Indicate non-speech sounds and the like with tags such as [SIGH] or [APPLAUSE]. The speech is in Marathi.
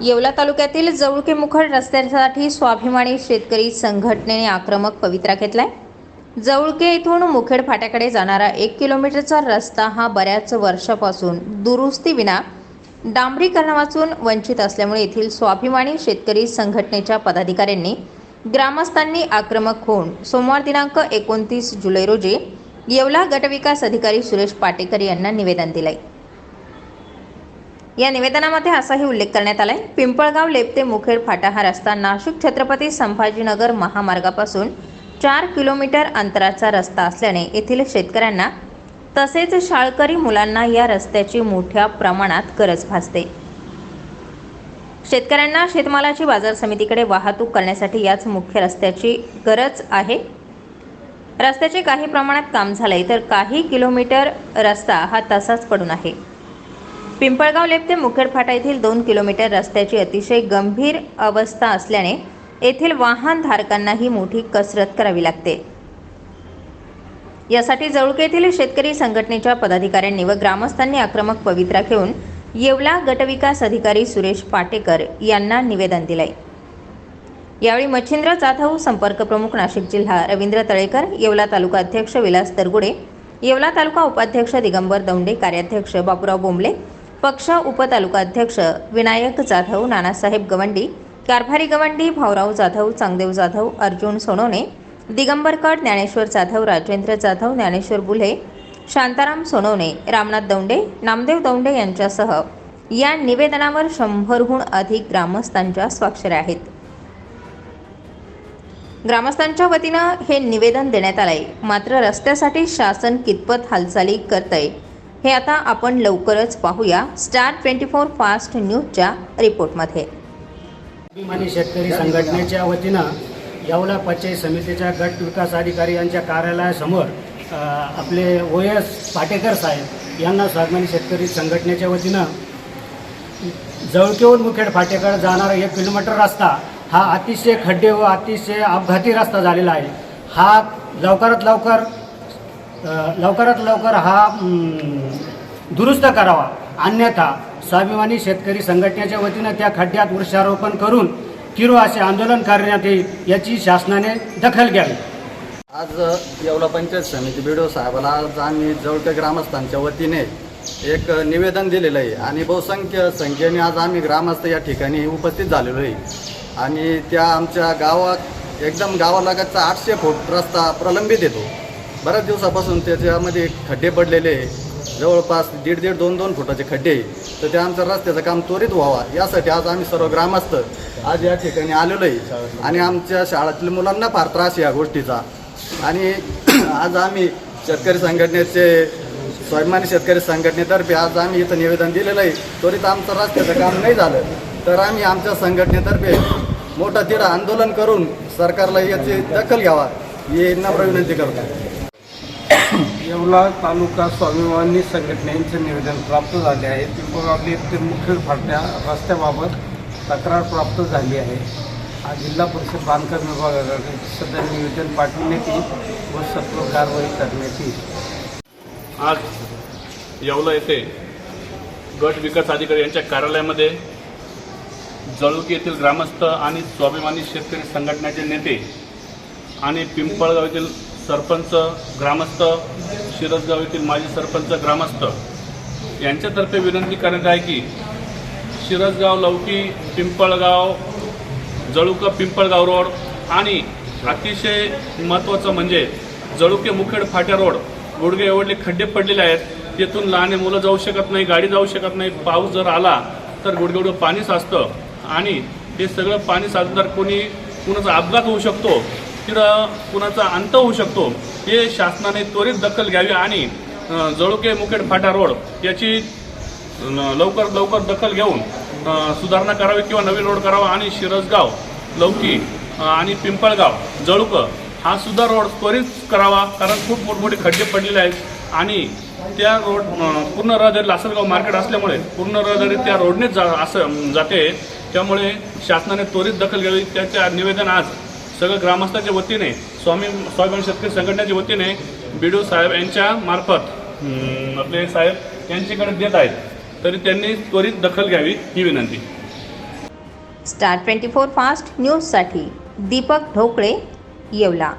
येवला तालुक्यातील जवळके मुखड रस्त्यासाठी स्वाभिमानी शेतकरी संघटनेने आक्रमक पवित्रा घेतलाय. जवळके इथून मुखेड फाट्याकडे जाणारा एक किलोमीटरचा रस्ता हा बऱ्याच वर्षापासून दुरुस्तीविना डांबरीकरणापासून वंचित असल्यामुळे येथील स्वाभिमानी शेतकरी संघटनेच्या पदाधिकाऱ्यांनी ग्रामस्थांनी आक्रमक होऊन सोमवार दिनांक एकोणतीस जुलै रोजी येवला गटविकास अधिकारी सुरेश पाटेकर यांना निवेदन दिलंय. या निवेदनामध्ये असाही उल्लेख करण्यात आलाय. पिंपळगाव लेपते मुखेड फाटा हा रस्ता नाशिक छत्रपती संभाजीनगर महामार्गापासून चार किलोमीटर अंतराचा रस्ता असल्याने येथील शेतकऱ्यांना तसेच शाळकरी मुलांना या रस्त्याची मोठ्या प्रमाणात गरज भासते. शेतकऱ्यांना शेतमालाची बाजार समितीकडे वाहतूक करण्यासाठी याच मुख्य रस्त्याची गरज आहे. रस्त्याचे काही प्रमाणात काम झालंय तर काही किलोमीटर रस्ता हा तसाच पडून आहे. पिंपळगाव लेप ते मुखेडफाटा येथील दोन किलोमीटर रस्त्याची अतिशय गंभीर अवस्था असल्याने येथील वाहनधारकांनाही मोठी कसरत करावी लागते. यासाठी जवळके येथील शेतकरी संघटनेच्या पदाधिकाऱ्यांनी व ग्रामस्थांनी आक्रमक पवित्रा घेऊन येवला गटविकास अधिकारी सुरेश पाटेकर यांना निवेदन दिले यावेळी मच्छिंद्र जाधव संपर्क प्रमुख नाशिक जिल्हा रवींद्र तळेकर येवला तालुका अध्यक्ष विलास तरगुडे येवला तालुका उपाध्यक्ष दिगंबर दौंडे कार्याध्यक्ष बापूराव बोंबले पक्ष उपतालुकाध्यक्ष विनायक जाधव नानासाहेब गवंडी कारभारी गवंडी भाऊराव जाधव चांगदेव जाधव अर्जुन सोनवणे दिगंबरकड ज्ञानेश्वर जाधव राजेंद्र जाधव ज्ञानेश्वर बुले शांताराम सोनवणे रामनाथ दौंडे नामदेव दौंडे यांच्यासह या निवेदनावर शंभरहून अधिक ग्रामस्थांच्या स्वाक्षऱ्या आहेत. ग्रामस्थांच्या वतीनं हे निवेदन देण्यात आलंय. मात्र रस्त्यासाठी शासन कितपत हालचाली करतंय हे आता आपण लवकरच पाहूया स्टार ट्वेंटी फोर फास्ट न्यूजच्या रिपोर्टमध्ये. अभिमानी शेतकरी संघटनेच्या वतीनं येवला पंचायत समितीच्या गट विकास अधिकारी यांच्या कार्यालयासमोर आपले ओ एस पाटेकर साहेब यांना स्वाभिमानी शेतकरी संघटनेच्या वतीनं जवळकेहून मुखेड फाटेकर जाणारा एक किलोमीटर रस्ता हा अतिशय खड्डे व अतिशय अपघाती रस्ता झालेला आहे. हा लवकरात लवकर लवकरात लवकर हा दुरुस्त करावा. अन्यथा स्वाभिमानी शेतकरी संघटनेच्या वतीनं त्या खड्ड्यात वृक्षारोपण करून किरो असे आंदोलन करण्यात येईल याची शासनाने दखल घ्यावी. आज येवला पंचायत समिती बिडो साहेबाला आज आम्ही जवळच्या ग्रामस्थांच्या वतीने एक निवेदन दिलेलं आहे आणि बहुसंख्य संख्येने आज आम्ही ग्रामस्थ या ठिकाणी उपस्थित झालेलो आहे. आणि त्या आमच्या गावात एकदम गावालगतचा आठशे फूट रस्ता प्रलंबित येतो. बऱ्याच दिवसापासून त्याच्यामध्ये खड्डे पडलेले आहे. जवळपास दीड दीड दोन दोन फुटाचे खड्डे आहे. तर ते आमचं रस्त्याचं काम त्वरित व्हावा. यासाठी आज आम्ही सर्व ग्रामस्थ आज या ठिकाणी आलेलो आहे. आणि आमच्या शाळेतील मुलांना फार त्रास या गोष्टीचा. आणि [CLEARS THROAT] आज आम्ही शेतकरी संघटनेचे स्वाभिमानी शेतकरी संघटनेतर्फे आज आम्ही इथं निवेदन दिलेलं आहे. त्वरित आमचं रस्त्याचं काम नाही झालं तर आम्ही आमच्या संघटनेतर्फे मोठा तिढं आंदोलन करून सरकारला याची दखल घ्यावा ही नम्र विनंती करतो. येवला तालुका स्वाभिमानी संघटनेचे निवेदन प्राप्त झाले आहे. पिंपळगावली ते मुख्य फाट्या रस्त्याबाबत तक्रार प्राप्त झाली आहे. हा जिल्हा परिषद बांधकाम विभागाकडे सध्या निवेदन पाठवण्यात येईल व सत्व कारवाई करण्यात येईल आज येवला येथे गट विकास अधिकारी यांच्या कार्यालयामध्ये जळुकी येथील ग्रामस्थ आणि स्वाभिमानी शेतकरी संघटनेचे नेते आणि पिंपळगाव येथील सरपंच ग्रामस्थ शिरसगाव येथील माजी सरपंच ग्रामस्थ यांच्यातर्फे विनंती करण्यात आहे की शिरसगाव लवकी पिंपळगाव जळुका पिंपळगाव रोड आणि अतिशय महत्त्वाचं म्हणजे जळुके मुखेड फाट्या रोड गुडघे एवढे खड्डे पडलेले आहेत तिथून लहान मुलं जाऊ शकत नाही गाडी जाऊ शकत नाही पाऊस जर आला तर गुडघे पाणी साचतं आणि हे सगळं पाणी साचलं तर कोणी कुणाचा अपघात होऊ शकतो कुणाचा अंत होऊ शकतो हे शासनाने त्वरित दखल घ्यावी आणि जळुके मुकेट फाटा रोड याची लवकर लवकर दखल घेऊन सुधारणा करावी किंवा नवीन रोड करावा आणि शिरसगाव लौकी आणि पिंपळगाव जळुक हा सुद्धा रोड त्वरित करावा कारण खूप मोठमोठे खड्डे पडलेले आहेत आणि त्या रोड पूर्ण रहदारी लासलगाव मार्केट असल्यामुळे पूर्ण रहदारी त्या रोडनेच जा असं जाते. त्यामुळे शासनाने त्वरित दखल घ्यावी. त्याच्या निवेदन आज सगळं ग्रामस्थांच्या वतीने स्वामी स्वाभिमान शेतकरी संघटनेच्या वतीने बी साहेब यांच्या मार्फत आपले साहेब यांच्याकडे देत आहेत. तरी त्यांनी त्वरित दखल घ्यावी ही विनंती. स्टार ट्वेंटी फोर फास्ट न्यूजसाठी दीपक ढोकळे येवला.